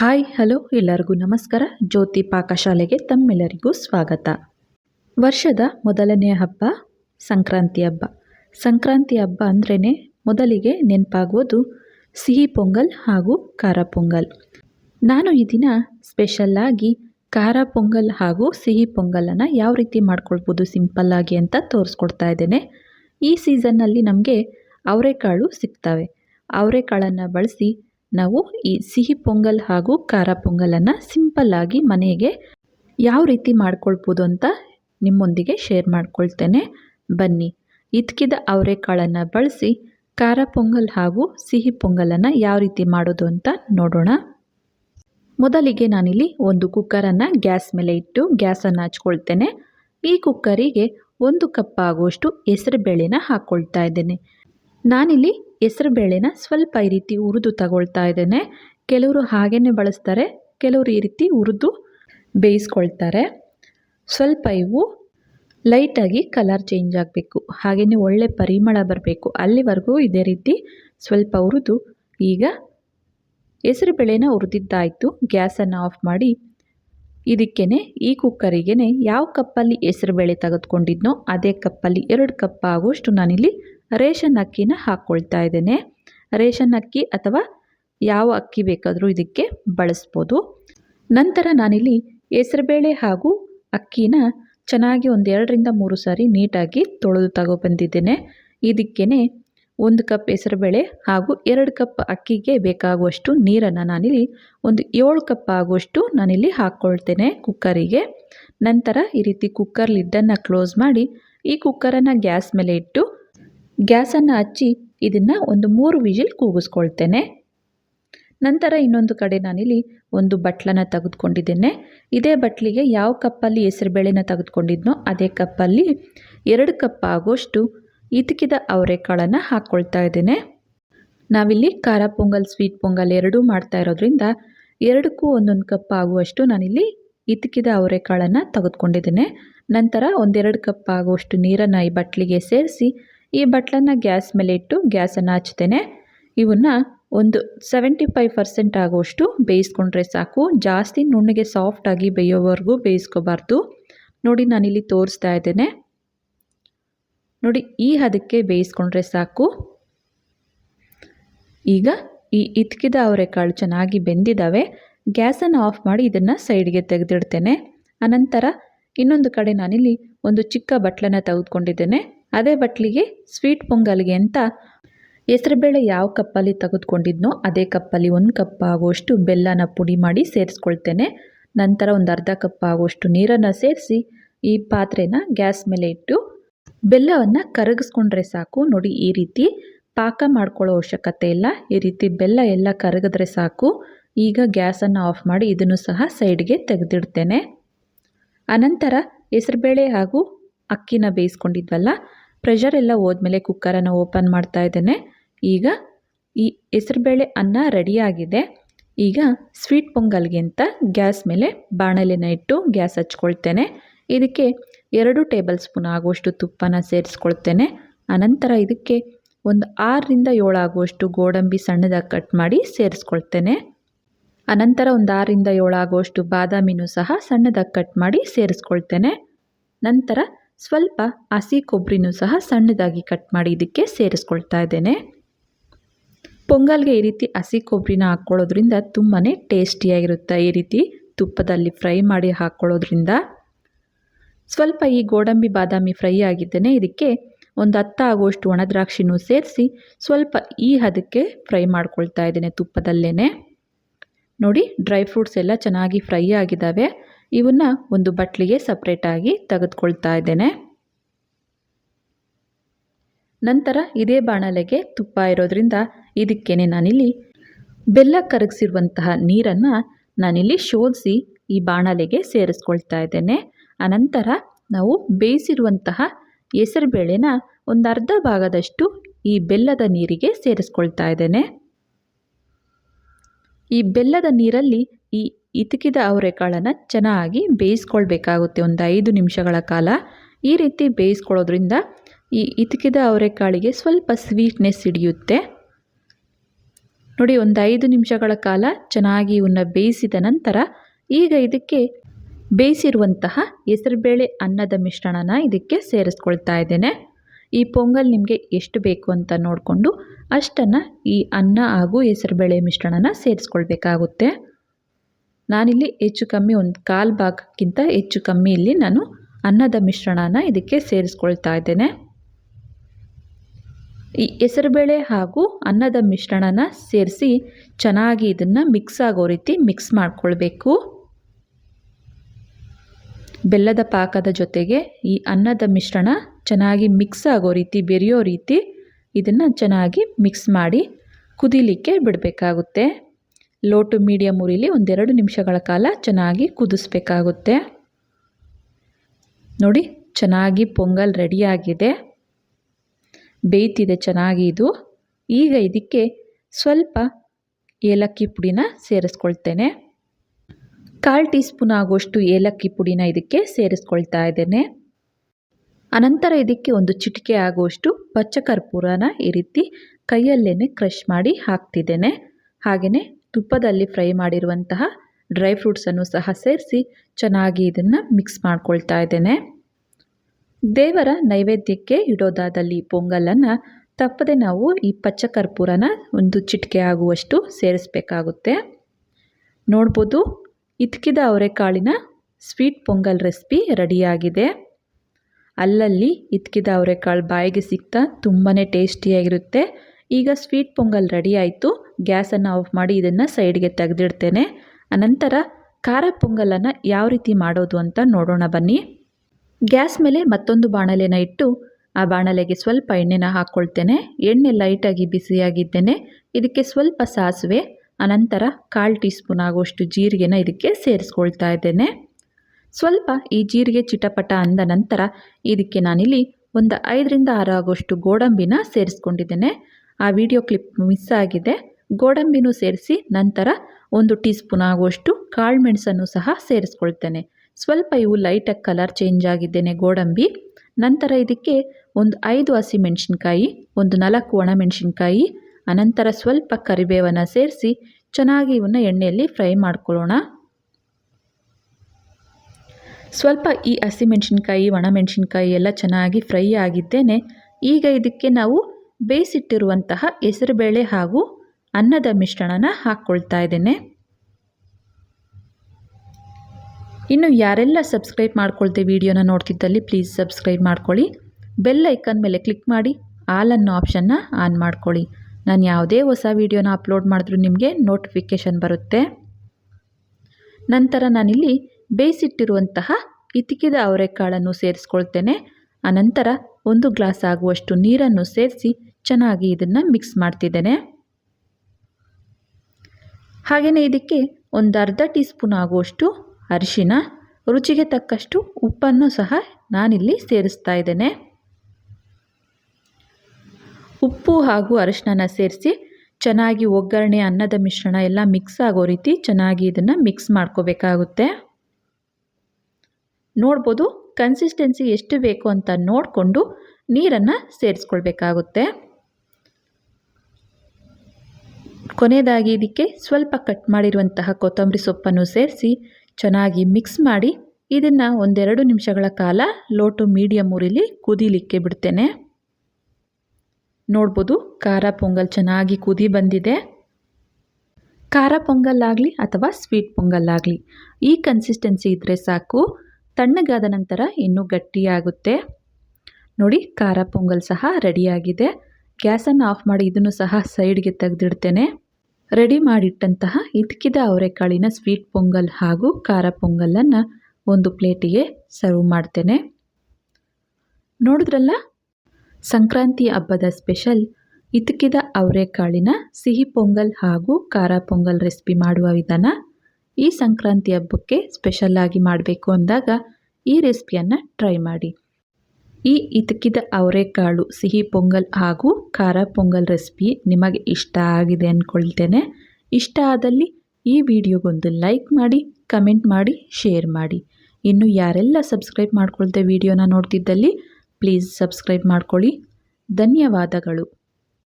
Hi, hello, ಎಲ್ಲರಿಗೂ ನಮಸ್ಕಾರ. ಜ್ಯೋತಿ ಪಾಕಶಾಲೆಗೆ ತಮ್ಮೆಲ್ಲರಿಗೂ ಸ್ವಾಗತ. ವರ್ಷದ ಮೊದಲನೇ ಹಬ್ಬ ಸಂಕ್ರಾಂತಿ ಹಬ್ಬ. ಸಂಕ್ರಾಂತಿ ಹಬ್ಬ ಅಂದ್ರೇ ಮೊದಲಿಗೆ ನೆನಪಾಗುವುದು ಸಿಹಿ ಪೊಂಗಲ್ ಹಾಗೂ ಖಾರ ಪೊಂಗಲ್. ನಾನು ಈ ದಿನ ಸ್ಪೆಷಲ್ಲಾಗಿ ಖಾರ ಪೊಂಗಲ್ ಹಾಗೂ ಸಿಹಿ ಪೊಂಗಲನ್ನು ಯಾವ ರೀತಿ ಮಾಡ್ಕೊಳ್ಬೋದು ಸಿಂಪಲ್ಲಾಗಿ ಅಂತ ತೋರಿಸ್ಕೊಡ್ತಾ ಇದ್ದೇನೆ. ಈ ಸೀಸನ್ನಲ್ಲಿ ನಮಗೆ ಅವರೆಕಾಳು ಸಿಗ್ತವೆ. ಅವರೆಕಾಳನ್ನು ಬಳಸಿ ನಾವು ಈ ಸಿಹಿ ಪೊಂಗಲ್ ಹಾಗೂ ಖಾರ ಪೊಂಗಲನ್ನು ಸಿಂಪಲ್ಲಾಗಿ ಮನೆಗೆ ಯಾವ ರೀತಿ ಮಾಡ್ಕೊಳ್ಬೋದು ಅಂತ ನಿಮ್ಮೊಂದಿಗೆ ಶೇರ್ ಮಾಡ್ಕೊಳ್ತೇನೆ. ಬನ್ನಿ ಇದ್ಕಿದ ಅವರೆಕಾಳನ್ನು ಬಳಸಿ ಖಾರ ಪೊಂಗಲ್ ಹಾಗೂ ಸಿಹಿ ಪೊಂಗಲನ್ನು ಯಾವ ರೀತಿ ಮಾಡೋದು ಅಂತ ನೋಡೋಣ. ಮೊದಲಿಗೆ ನಾನಿಲ್ಲಿ ಒಂದು ಕುಕ್ಕರನ್ನು ಗ್ಯಾಸ್ ಮೇಲೆ ಇಟ್ಟು ಗ್ಯಾಸನ್ನು ಹಚ್ಕೊಳ್ತೇನೆ. ಈ ಕುಕ್ಕರಿಗೆ ಒಂದು ಕಪ್ ಆಗುವಷ್ಟು ಹೆಸರುಬೇಳೆನ ಹಾಕ್ಕೊಳ್ತಾ ಇದ್ದೇನೆ. ನಾನಿಲ್ಲಿ ಹೆಸರುಬೇಳೆನ ಸ್ವಲ್ಪ ಈ ರೀತಿ ಹುರಿದು ತಗೊಳ್ತಾ ಇದ್ದೇನೆ. ಕೆಲವರು ಹಾಗೇ ಬಳಸ್ತಾರೆ, ಕೆಲವರು ಈ ರೀತಿ ಹುರಿದು ಬೇಯಿಸ್ಕೊಳ್ತಾರೆ. ಸ್ವಲ್ಪ ಇವು ಲೈಟಾಗಿ ಕಲರ್ ಚೇಂಜ್ ಆಗಬೇಕು. ಹಾಗೆಯೇ ಒಳ್ಳೆ ಪರಿಮಳ ಬರಬೇಕು. ಅಲ್ಲಿವರೆಗೂ ಇದೇ ರೀತಿ ಸ್ವಲ್ಪ ಉರಿದು ಈಗ ಹೆಸರುಬೇಳೆನ ಹುರಿದಿದ್ದಾಯಿತು. ಗ್ಯಾಸನ್ನು ಆಫ್ ಮಾಡಿ ಇದಕ್ಕೇ ಈ ಕುಕ್ಕರಿಗೇ ಯಾವ ಕಪ್ಪಲ್ಲಿ ಹೆಸರುಬೇಳೆ ತೆಗೆದುಕೊಂಡಿದ್ನೋ ಅದೇ ಕಪ್ಪಲ್ಲಿ ಎರಡು ಕಪ್ ಆಗುವಷ್ಟು ನಾನಿಲ್ಲಿ ರೇಷನ್ ಅಕ್ಕಿನ ಹಾಕ್ಕೊಳ್ತಾ ಇದ್ದೇನೆ. ರೇಷನ್ ಅಕ್ಕಿ ಅಥವಾ ಯಾವ ಅಕ್ಕಿ ಬೇಕಾದರೂ ಇದಕ್ಕೆ ಬಳಸ್ಬೋದು. ನಂತರ ನಾನಿಲ್ಲಿ ಹೆಸರುಬೇಳೆ ಹಾಗೂ ಅಕ್ಕಿನ ಚೆನ್ನಾಗಿ ಒಂದು ಎರಡರಿಂದ ಮೂರು ಸಾರಿ ನೀಟಾಗಿ ತೊಳೆದು ತಗೊಬಂದಿದ್ದೇನೆ ಇದಕ್ಕೇ ಒಂದು ಕಪ್ ಹೆಸರುಬೇಳೆ ಹಾಗೂ ಎರಡು ಕಪ್ ಅಕ್ಕಿಗೆ ಬೇಕಾಗುವಷ್ಟು ನೀರನ್ನು ನಾನಿಲ್ಲಿ ಒಂದು ಏಳು ಕಪ್ ಆಗುವಷ್ಟು ನಾನಿಲ್ಲಿ ಹಾಕ್ಕೊಳ್ತೇನೆ ಕುಕ್ಕರಿಗೆ. ನಂತರ ಈ ರೀತಿ ಕುಕ್ಕರ್ ಲಿಡ್ಡನ್ನು ಕ್ಲೋಸ್ ಮಾಡಿ ಈ ಕುಕ್ಕರನ್ನು ಗ್ಯಾಸ್ ಮೇಲೆ ಇಟ್ಟು ಗ್ಯಾಸನ್ನು ಹಚ್ಚಿ ಇದನ್ನು ಒಂದು ಮೂರು ವಿಜಿಲ್ ಕೂಗಿಸ್ಕೊಳ್ತೇನೆ. ನಂತರ ಇನ್ನೊಂದು ಕಡೆ ನಾನಿಲ್ಲಿ ಒಂದು ಬಟ್ಲನ್ನು ತೆಗೆದುಕೊಂಡಿದ್ದೇನೆ. ಇದೇ ಬಟ್ಲಿಗೆ ಯಾವ ಕಪ್ಪಲ್ಲಿ ಹೆಸರುಬೇಳೆನ ತೆಗೆದುಕೊಂಡಿದ್ನೋ ಅದೇ ಕಪ್ಪಲ್ಲಿ ಎರಡು ಕಪ್ ಆಗೋಷ್ಟು ಇತಕಿದ ಅವರೆಕಾಳನ್ನು ಹಾಕ್ಕೊಳ್ತಾ ಇದ್ದೇನೆ. ನಾವಿಲ್ಲಿ ಖಾರ ಪೊಂಗಲ್, ಸ್ವೀಟ್ ಪೊಂಗಲ್ ಎರಡೂ ಮಾಡ್ತಾ ಇರೋದ್ರಿಂದ ಎರಡಕ್ಕೂ ಒಂದೊಂದು ಕಪ್ ಆಗುವಷ್ಟು ನಾನಿಲ್ಲಿ ಇತಕಿದ ಅವರೆಕಾಳನ್ನು ತೆಗೆದುಕೊಂಡಿದ್ದೇನೆ. ನಂತರ ಒಂದೆರಡು ಕಪ್ ಆಗುವಷ್ಟು ನೀರನ್ನು ಈ ಬಟ್ಲಿಗೆ ಸೇರಿಸಿ ಈ ಬಟ್ಲನ್ನು ಗ್ಯಾಸ್ ಮೇಲೆ ಇಟ್ಟು ಗ್ಯಾಸನ್ನು ಹಚ್ತೇನೆ. ಇವನ್ನ ಒಂದು ಸೆವೆಂಟಿ ಫೈವ್ ಪರ್ಸೆಂಟ್ ಆಗುವಷ್ಟು ಬೇಯಿಸ್ಕೊಂಡ್ರೆ ಸಾಕು. ಜಾಸ್ತಿ ನುಣ್ಣಗೆ ಸಾಫ್ಟಾಗಿ ಬೇಯೋವರೆಗೂ ಬೇಯಿಸ್ಕೋಬಾರ್ದು. ನೋಡಿ, ನಾನಿಲ್ಲಿ ತೋರಿಸ್ತಾ ಇದ್ದೇನೆ. ನೋಡಿ, ಈ ಹದಕ್ಕೆ ಬೇಯಿಸ್ಕೊಂಡ್ರೆ ಸಾಕು. ಈಗ ಈ ಇತ್ಕಿದ ಅವರೆಕಾಳು ಚೆನ್ನಾಗಿ ಬೆಂದಿದ್ದಾವೆ ಗ್ಯಾಸನ್ನು ಆಫ್ ಮಾಡಿ ಇದನ್ನು ಸೈಡ್ಗೆ ತೆಗೆದಿಡ್ತೇನೆ. ಅನಂತರ ಇನ್ನೊಂದು ಕಡೆ ನಾನಿಲ್ಲಿ ಒಂದು ಚಿಕ್ಕ ಬಟ್ಲನ್ನು ತೆಗೆದುಕೊಂಡಿದ್ದೇನೆ. ಅದೇ ಬಟ್ಲಿಗೆ ಸ್ವೀಟ್ ಪೊಂಗಲ್ಗೆ ಅಂತ ಹೆಸರುಬೇಳೆ ಯಾವ ಕಪ್ಪಲ್ಲಿ ತೆಗೆದುಕೊಂಡಿದ್ನೋ ಅದೇ ಕಪ್ಪಲ್ಲಿ ಒಂದು ಕಪ್ ಆಗುವಷ್ಟು ಬೆಲ್ಲನ ಪುಡಿ ಮಾಡಿ ಸೇರಿಸ್ಕೊಳ್ತೇನೆ. ನಂತರ ಒಂದು ಅರ್ಧ ಕಪ್ ಆಗುವಷ್ಟು ನೀರನ್ನು ಸೇರಿಸಿ ಈ ಪಾತ್ರೆನ ಗ್ಯಾಸ್ ಮೇಲೆ ಇಟ್ಟು ಬೆಲ್ಲವನ್ನು ಕರಗಿಸ್ಕೊಂಡ್ರೆ ಸಾಕು. ನೋಡಿ, ಈ ರೀತಿ ಪಾಕ ಮಾಡ್ಕೊಳ್ಳೋ ಅವಶ್ಯಕತೆ ಇಲ್ಲ. ಈ ರೀತಿ ಬೆಲ್ಲ ಎಲ್ಲ ಕರಗಿದ್ರೆ ಸಾಕು. ಈಗ ಗ್ಯಾಸನ್ನು ಆಫ್ ಮಾಡಿ ಇದನ್ನು ಸಹ ಸೈಡ್ಗೆ ತೆಗೆದಿಡ್ತೇನೆ. ಅನಂತರ ಹೆಸರುಬೇಳೆ ಹಾಗೂ ಅಕ್ಕಿನ ಬೇಯಿಸ್ಕೊಂಡಿದ್ವಲ್ಲ ಪ್ರೆಷರ್ ಎಲ್ಲ ಹೋದ್ಮೇಲೆ ಕುಕ್ಕರನ್ನು ಓಪನ್ ಮಾಡ್ತಾ ಇದ್ದೇನೆ. ಈಗ ಈ ಹೆಸರುಬೇಳೆ ಅನ್ನ ರೆಡಿಯಾಗಿದೆ ಈಗ ಸ್ವೀಟ್ ಪೊಂಗಲ್ಗೆ ಅಂತ ಗ್ಯಾಸ್ ಮೇಲೆ ಬಾಣಲೆನ ಇಟ್ಟು ಗ್ಯಾಸ್ ಹಚ್ಕೊಳ್ತೇನೆ. ಇದಕ್ಕೆ ಎರಡು ಟೇಬಲ್ ಸ್ಪೂನ್ ಆಗುವಷ್ಟು ತುಪ್ಪನ ಸೇರಿಸ್ಕೊಳ್ತೇನೆ. ಅನಂತರ ಇದಕ್ಕೆ ಒಂದು ಆರರಿಂದ ಏಳು ಆಗುವಷ್ಟು ಗೋಡಂಬಿ ಸಣ್ಣದಾಗಿ ಕಟ್ ಮಾಡಿ ಸೇರಿಸ್ಕೊಳ್ತೇನೆ. ಅನಂತರ ಒಂದು ಆರರಿಂದ ಏಳು ಆಗುವಷ್ಟು ಬಾದಾಮಿನೂ ಸಹ ಸಣ್ಣದಾಗಿ ಕಟ್ ಮಾಡಿ ಸೇರಿಸ್ಕೊಳ್ತೇನೆ. ನಂತರ ಸ್ವಲ್ಪ ಹಸಿ ಕೊಬ್ಬರಿನೂ ಸಹ ಸಣ್ಣದಾಗಿ ಕಟ್ ಮಾಡಿ ಇದಕ್ಕೆ ಸೇರಿಸ್ಕೊಳ್ತಾ ಇದ್ದೇನೆ. ಪೊಂಗಲ್ಗೆ ಈ ರೀತಿ ಹಸಿ ಕೊಬ್ಬರಿನ ಹಾಕ್ಕೊಳ್ಳೋದ್ರಿಂದ ತುಂಬಾ ಟೇಸ್ಟಿಯಾಗಿರುತ್ತೆ ಈ ರೀತಿ ತುಪ್ಪದಲ್ಲಿ ಫ್ರೈ ಮಾಡಿ ಹಾಕ್ಕೊಳ್ಳೋದ್ರಿಂದ. ಸ್ವಲ್ಪ ಈ ಗೋಡಂಬಿ ಬಾದಾಮಿ ಫ್ರೈ ಆಗಿದ್ದೇನೆ, ಇದಕ್ಕೆ ಒಂದು ಹತ್ತು ಆಗುವಷ್ಟು ಒಣದ್ರಾಕ್ಷಿನೂ ಸೇರಿಸಿ ಸ್ವಲ್ಪ ಈ ಹದಕ್ಕೆ ಫ್ರೈ ಮಾಡ್ಕೊಳ್ತಾ ಇದ್ದೇನೆ ತುಪ್ಪದಲ್ಲೇ ನೋಡಿ, ಡ್ರೈ ಫ್ರೂಟ್ಸ್ ಎಲ್ಲ ಚೆನ್ನಾಗಿ ಫ್ರೈ ಆಗಿದ್ದಾವೆ. ಇವನ್ನ ಒಂದು ಬಟ್ಲಿಗೆ ಸಪ್ರೇಟಾಗಿ ತೆಗೆದುಕೊಳ್ತಾ ಇದ್ದೇನೆ. ನಂತರ ಇದೇ ಬಾಣಲೆಗೆ ತುಪ್ಪ ಇರೋದ್ರಿಂದ ಇದಕ್ಕೇನೆ ನಾನಿಲ್ಲಿ ಬೆಲ್ಲ ಕರಗಿಸಿರುವಂತಹ ನೀರನ್ನು ನಾನಿಲ್ಲಿ ಶೋಧಿಸಿ ಈ ಬಾಣಲೆಗೆ ಸೇರಿಸ್ಕೊಳ್ತಾ ಇದ್ದೇನೆ. ಅನಂತರ ನಾವು ಬೇಯಿಸಿರುವಂತಹ ಹೆಸರುಬೇಳೆನ ಒಂದು ಅರ್ಧ ಭಾಗದಷ್ಟು ಈ ಬೆಲ್ಲದ ನೀರಿಗೆ ಸೇರಿಸ್ಕೊಳ್ತಾ ಇದ್ದೇನೆ. ಈ ಬೆಲ್ಲದ ನೀರಲ್ಲಿ ಈ ಇತಕಿದ ಅವರೆಕಾಳನ್ನು ಚೆನ್ನಾಗಿ ಬೇಯಿಸ್ಕೊಳ್ಬೇಕಾಗುತ್ತೆ ಒಂದು ಐದು ನಿಮಿಷಗಳ ಕಾಲ. ಈ ರೀತಿ ಬೇಯಿಸ್ಕೊಳ್ಳೋದ್ರಿಂದ ಈ ಇತಕಿದ ಅವರೆಕಾಳಿಗೆ ಸ್ವಲ್ಪ ಸ್ವೀಟ್ನೆಸ್ ಹಿಡಿಯುತ್ತೆ. ನೋಡಿ, ಒಂದು ಐದು ನಿಮಿಷಗಳ ಕಾಲ ಚೆನ್ನಾಗಿ ಇವನ್ನ ಬೇಯಿಸಿದ ನಂತರ ಈಗ ಇದಕ್ಕೆ ಬೇಯಿಸಿರುವಂತಹ ಹೆಸರುಬೇಳೆ ಅನ್ನದ ಮಿಶ್ರಣನ ಇದಕ್ಕೆ ಸೇರಿಸ್ಕೊಳ್ತಾ ಇದ್ದೇನೆ. ಈ ಪೊಂಗಲ್ ನಿಮಗೆ ಎಷ್ಟು ಬೇಕು ಅಂತ ನೋಡಿಕೊಂಡು ಅಷ್ಟನ್ನು ಈ ಅನ್ನ ಹಾಗೂ ಹೆಸರುಬೇಳೆ ಮಿಶ್ರಣನ ಸೇರಿಸ್ಕೊಳ್ಬೇಕಾಗುತ್ತೆ. ನಾನಿಲ್ಲಿ ಹೆಚ್ಚು ಕಮ್ಮಿ ಒಂದು ಕಾಲು ಭಾಗಕ್ಕಿಂತ ಹೆಚ್ಚು ಕಮ್ಮಿ ಇಲ್ಲಿ ನಾನು ಅನ್ನದ ಮಿಶ್ರಣನ ಇದಕ್ಕೆ ಸೇರಿಸ್ಕೊಳ್ತಾ ಇದ್ದೇನೆ. ಈ ಹೆಸರುಬೇಳೆ ಹಾಗೂ ಅನ್ನದ ಮಿಶ್ರಣನ ಸೇರಿಸಿ ಚೆನ್ನಾಗಿ ಇದನ್ನು ಮಿಕ್ಸ್ ಆಗೋ ರೀತಿ ಮಿಕ್ಸ್ ಮಾಡಿಕೊಳ್ಬೇಕು. ಬೆಲ್ಲದ ಪಾಕದ ಜೊತೆಗೆ ಈ ಅನ್ನದ ಮಿಶ್ರಣ ಚೆನ್ನಾಗಿ ಮಿಕ್ಸ್ ಆಗೋ ರೀತಿ ಬೆರೆಯೋ ರೀತಿ ಇದನ್ನು ಚೆನ್ನಾಗಿ ಮಿಕ್ಸ್ ಮಾಡಿ ಕುದೀಲಿಕ್ಕೆ ಬಿಡಬೇಕಾಗುತ್ತೆ. ಲೋ ಟು ಮೀಡಿಯಮ್ ಉರಿಲಿ ಒಂದೆರಡು ನಿಮಿಷಗಳ ಕಾಲ ಚೆನ್ನಾಗಿ ಕುದಿಸ್ಬೇಕಾಗುತ್ತೆ. ನೋಡಿ, ಚೆನ್ನಾಗಿ ಪೊಂಗಲ್ ರೆಡಿಯಾಗಿದೆ. ಬೇಯ್ತಿದೆ ಚೆನ್ನಾಗಿ ಇದು. ಈಗ ಇದಕ್ಕೆ ಸ್ವಲ್ಪ ಏಲಕ್ಕಿ ಪುಡಿನ ಸೇರಿಸ್ಕೊಳ್ತೇನೆ. ಕಾಲು ಟೀ ಸ್ಪೂನ್ ಆಗುವಷ್ಟು ಏಲಕ್ಕಿ ಪುಡಿನ ಇದಕ್ಕೆ ಸೇರಿಸ್ಕೊಳ್ತಾ ಇದ್ದೇನೆ. ಅನಂತರ ಇದಕ್ಕೆ ಒಂದು ಚಿಟಿಕೆ ಆಗುವಷ್ಟು ಪಚ್ಚ ಕರ್ಪೂರನ ಈ ರೀತಿ ಕೈಯಲ್ಲೇ ಕ್ರಷ್ ಮಾಡಿ ಹಾಕ್ತಿದ್ದೇನೆ. ಹಾಗೆಯೇ ತುಪ್ಪದಲ್ಲಿ ಫ್ರೈ ಮಾಡಿರುವಂತಹ ಡ್ರೈ ಫ್ರೂಟ್ಸನ್ನು ಸಹ ಸೇರಿಸಿ ಚೆನ್ನಾಗಿ ಇದನ್ನು ಮಿಕ್ಸ್ ಮಾಡ್ಕೊಳ್ತಾ ಇದ್ದೇನೆ. ದೇವರ ನೈವೇದ್ಯಕ್ಕೆ ಇಡೋದಾದಲ್ಲಿ ಪೊಂಗಲನ್ನು ತಪ್ಪದೆ ನಾವು ಈ ಪಚ್ಚ ಕರ್ಪೂರನ ಒಂದು ಚಿಟಿಕೆ ಆಗುವಷ್ಟು ಸೇರಿಸಬೇಕಾಗುತ್ತೆ. ನೋಡ್ಬೋದು, ಇತ್ಕಿದ ಅವರೆಕಾಳಿನ ಸ್ವೀಟ್ ಪೊಂಗಲ್ ರೆಸಿಪಿ ರೆಡಿಯಾಗಿದೆ. ಅಲ್ಲಲ್ಲಿ ಇತ್ಕಿದ ಅವರೆಕಾಳು ಬಾಯಿಗೆ ಸಿಗ್ತಾ ತುಂಬಾ ಟೇಸ್ಟಿಯಾಗಿರುತ್ತೆ. ಈಗ ಸ್ವೀಟ್ ಪೊಂಗಲ್ ರೆಡಿ ಆಯಿತು. ಗ್ಯಾಸನ್ನು ಆಫ್ ಮಾಡಿ ಇದನ್ನು ಸೈಡ್ಗೆ ತೆಗೆದಿಡ್ತೇನೆ. ಅನಂತರ ಖಾರ ಪೊಂಗಲನ್ನು ಯಾವ ರೀತಿ ಮಾಡೋದು ಅಂತ ನೋಡೋಣ ಬನ್ನಿ. ಗ್ಯಾಸ್ ಮೇಲೆ ಮತ್ತೊಂದು ಬಾಣಲೆನ ಇಟ್ಟು ಆ ಬಾಣಲೆಗೆ ಸ್ವಲ್ಪ ಎಣ್ಣೆನ ಹಾಕ್ಕೊಳ್ತೇನೆ ಎಣ್ಣೆ ಲೈಟಾಗಿ ಬಿಸಿಯಾಗಿದ್ದೇನೆ. ಇದಕ್ಕೆ ಸ್ವಲ್ಪ ಸಾಸಿವೆ, ಅನಂತರ ಕಾಲು ಟೀ ಸ್ಪೂನ್ ಆಗುವಷ್ಟು ಜೀರಿಗೆನ ಇದಕ್ಕೆ ಸೇರಿಸ್ಕೊಳ್ತಾ ಇದ್ದೇನೆ. ಸ್ವಲ್ಪ ಈ ಜೀರಿಗೆ ಚಿಟಪಟ ಅಂದ ನಂತರ ಇದಕ್ಕೆ ನಾನಿಲ್ಲಿ ಒಂದು ಐದರಿಂದ ಆರು ಆಗುವಷ್ಟು ಗೋಡಂಬಿನ ಸೇರಿಸ್ಕೊಂಡಿದ್ದೇನೆ. ಆ ವಿಡಿಯೋ ಕ್ಲಿಪ್ ಮಿಸ್ ಆಗಿದೆ. ಗೋಡಂಬಿನೂ ಸೇರಿಸಿ ನಂತರ ಒಂದು ಟೀ ಸ್ಪೂನ್ ಆಗುವಷ್ಟು ಕಾಳು ಮೆಣಸನ್ನು ಸಹ ಸೇರಿಸ್ಕೊಳ್ತೇನೆ. ಸ್ವಲ್ಪ ಇವು ಲೈಟಾಗಿ ಕಲರ್ ಚೇಂಜ್ ಆಗಿದ್ದೇನೆ ಗೋಡಂಬಿ. ನಂತರ ಇದಕ್ಕೆ ಒಂದು ಐದು ಹಸಿಮೆಣ್ಸಿನ್ಕಾಯಿ ಒಂದು ನಾಲ್ಕು ಒಣಮೆಣಸಿನ್ಕಾಯಿ ಅನಂತರ ಸ್ವಲ್ಪ ಕರಿಬೇವನ್ನು ಸೇರಿಸಿ ಚೆನ್ನಾಗಿ ಇವನ್ನ ಎಣ್ಣೆಯಲ್ಲಿ ಫ್ರೈ ಮಾಡ್ಕೊಳ್ಳೋಣ. ಸ್ವಲ್ಪ ಈ ಹಸಿಮೆಣಸಿನ್ಕಾಯಿ ಒಣಮೆಣಸಿನ್ಕಾಯಿ ಎಲ್ಲ ಚೆನ್ನಾಗಿ ಫ್ರೈ ಆಗಿದ್ದೇನೆ. ಈಗ ಇದಕ್ಕೆ ನಾವು ಬೇಯಿಸಿಟ್ಟಿರುವಂತಹ ಹೆಸರುಬೇಳೆ ಹಾಗೂ ಅನ್ನದ ಮಿಶ್ರಣನ ಹಾಕ್ಕೊಳ್ತಾ ಇದ್ದೇನೆ. ಇನ್ನು ಯಾರೆಲ್ಲ ಸಬ್ಸ್ಕ್ರೈಬ್ ಮಾಡ್ಕೊಳ್ತೆ ವಿಡಿಯೋನ ನೋಡ್ತಿದ್ದಲ್ಲಿ ಪ್ಲೀಸ್ ಸಬ್ಸ್ಕ್ರೈಬ್ ಮಾಡ್ಕೊಳ್ಳಿ. ಬೆಲ್ ಐಕನ್ ಮೇಲೆ ಕ್ಲಿಕ್ ಮಾಡಿ, ಆಲ್ ಅನ್ನೋ ಆಪ್ಷನ್ನ ಆನ್ ಮಾಡ್ಕೊಳ್ಳಿ. ನಾನು ಯಾವುದೇ ಹೊಸ ವೀಡಿಯೋನ ಅಪ್ಲೋಡ್ ಮಾಡಿದ್ರೂ ನಿಮಗೆ ನೋಟಿಫಿಕೇಷನ್ ಬರುತ್ತೆ. ನಂತರ ನಾನಿಲ್ಲಿ ಬೇಯಿಸಿಟ್ಟಿರುವಂತಹ ಇತಿಕಿದ ಅವರೆಕಾಳನ್ನು ಸೇರಿಸ್ಕೊಳ್ತೇನೆ. ಅನಂತರ ಒಂದು ಗ್ಲಾಸ್ ಆಗುವಷ್ಟು ನೀರನ್ನು ಸೇರಿಸಿ ಚೆನ್ನಾಗಿ ಇದನ್ನು ಮಿಕ್ಸ್ ಮಾಡ್ತಿದ್ದೇನೆ. ಹಾಗೆಯೇ ಇದಕ್ಕೆ ಒಂದು ಅರ್ಧ ಟೀ ಸ್ಪೂನ್ ಆಗುವಷ್ಟು ಅರಿಶಿನ, ರುಚಿಗೆ ತಕ್ಕಷ್ಟು ಉಪ್ಪನ್ನು ಸಹ ನಾನಿಲ್ಲಿ ಸೇರಿಸ್ತಾ ಇದ್ದೇನೆ. ಉಪ್ಪು ಹಾಗೂ ಅರಿಶಿನ ಸೇರಿಸಿ ಚೆನ್ನಾಗಿ ಒಗ್ಗರಣೆ, ಅನ್ನದ ಮಿಶ್ರಣ ಎಲ್ಲ ಮಿಕ್ಸ್ ಆಗೋ ರೀತಿ ಚೆನ್ನಾಗಿ ಇದನ್ನು ಮಿಕ್ಸ್ ಮಾಡ್ಕೋಬೇಕಾಗುತ್ತೆ. ನೋಡ್ಬೋದು ಕನ್ಸಿಸ್ಟೆನ್ಸಿ ಎಷ್ಟು ಬೇಕು ಅಂತ ನೋಡಿಕೊಂಡು ನೀರನ್ನು ಸೇರಿಸ್ಕೊಳ್ಬೇಕಾಗುತ್ತೆ. ಕೊನೆಯದಾಗಿ ಇದಕ್ಕೆ ಸ್ವಲ್ಪ ಕಟ್ ಮಾಡಿರುವಂತಹ ಕೊತ್ತಂಬರಿ ಸೊಪ್ಪನ್ನು ಸೇರಿಸಿ ಚೆನ್ನಾಗಿ ಮಿಕ್ಸ್ ಮಾಡಿ ಇದನ್ನು ಒಂದೆರಡು ನಿಮಿಷಗಳ ಕಾಲ ಲೋ ಟು ಮೀಡಿಯಮ್ ಊರಿಲಿ ಕುದೀಲಿಕ್ಕೆ ಬಿಡ್ತೇನೆ. ನೋಡ್ಬೋದು ಖಾರ ಪೊಂಗಲ್ ಚೆನ್ನಾಗಿ ಕುದಿ ಬಂದಿದೆ. ಖಾರ ಪೊಂಗಲ್ ಆಗಲಿ ಅಥವಾ ಸ್ವೀಟ್ ಪೊಂಗಲ್ ಆಗಲಿ, ಈ ಕನ್ಸಿಸ್ಟೆನ್ಸಿ ಇದ್ದರೆ ಸಾಕು. ತಣ್ಣಗಾದ ನಂತರ ಇನ್ನೂ ಗಟ್ಟಿಯಾಗುತ್ತೆ. ನೋಡಿ ಖಾರ ಪೊಂಗಲ್ ಸಹ ರೆಡಿಯಾಗಿದೆ ಗ್ಯಾಸನ್ನು ಆಫ್ ಮಾಡಿ ಇದನ್ನು ಸಹ ಸೈಡ್ಗೆ ತೆಗೆದಿಡ್ತೇನೆ. ರೆಡಿ ಮಾಡಿಟ್ಟಂತಹ ಇದ್ಕಿದ ಅವರೆಕಾಳಿನ ಸ್ವೀಟ್ ಪೊಂಗಲ್ ಹಾಗೂ ಖಾರ ಪೊಂಗಲನ್ನು ಒಂದು ಪ್ಲೇಟಿಗೆ ಸರ್ವ್ ಮಾಡ್ತೇನೆ. ನೋಡಿದ್ರಲ್ಲ? ಸಂಕ್ರಾಂತಿ ಹಬ್ಬದ ಸ್ಪೆಷಲ್ ಇತಕಿದ ಅವರೆಕಾಳಿನ ಸಿಹಿ ಪೊಂಗಲ್ ಹಾಗೂ ಖಾರ ಪೊಂಗಲ್ ರೆಸಿಪಿ ಮಾಡುವ ವಿಧಾನ ಈ ಸಂಕ್ರಾಂತಿ ಹಬ್ಬಕ್ಕೆ ಸ್ಪೆಷಲ್ಲಾಗಿ ಮಾಡಬೇಕು ಅಂದಾಗ ಈ ರೆಸಿಪಿಯನ್ನು ಟ್ರೈ ಮಾಡಿ. ಈ ಇತಕಿದ ಅವರೆಕಾಳು ಸಿಹಿ ಪೊಂಗಲ್ ಹಾಗೂ ಖಾರ ಪೊಂಗಲ್ ರೆಸಿಪಿ ನಿಮಗೆ ಇಷ್ಟ ಆಗಿದೆ ಅಂದ್ಕೊಳ್ತೇನೆ ಇಷ್ಟ ಆದಲ್ಲಿ ಈ ವಿಡಿಯೋಗೊಂದು ಲೈಕ್ ಮಾಡಿ, ಕಮೆಂಟ್ ಮಾಡಿ, ಶೇರ್ ಮಾಡಿ. ಇನ್ನು ಯಾರೆಲ್ಲ ಸಬ್ಸ್ಕ್ರೈಬ್ ಮಾಡ್ಕೊಳ್ತೆ ವಿಡಿಯೋನ ನೋಡ್ತಿದ್ದಲ್ಲಿ, ಪ್ಲೀಸ್ ಸಬ್ಸ್ಕ್ರೈಬ್ ಮಾಡ್ಕೊಳ್ಳಿ. ಧನ್ಯವಾದಗಳು.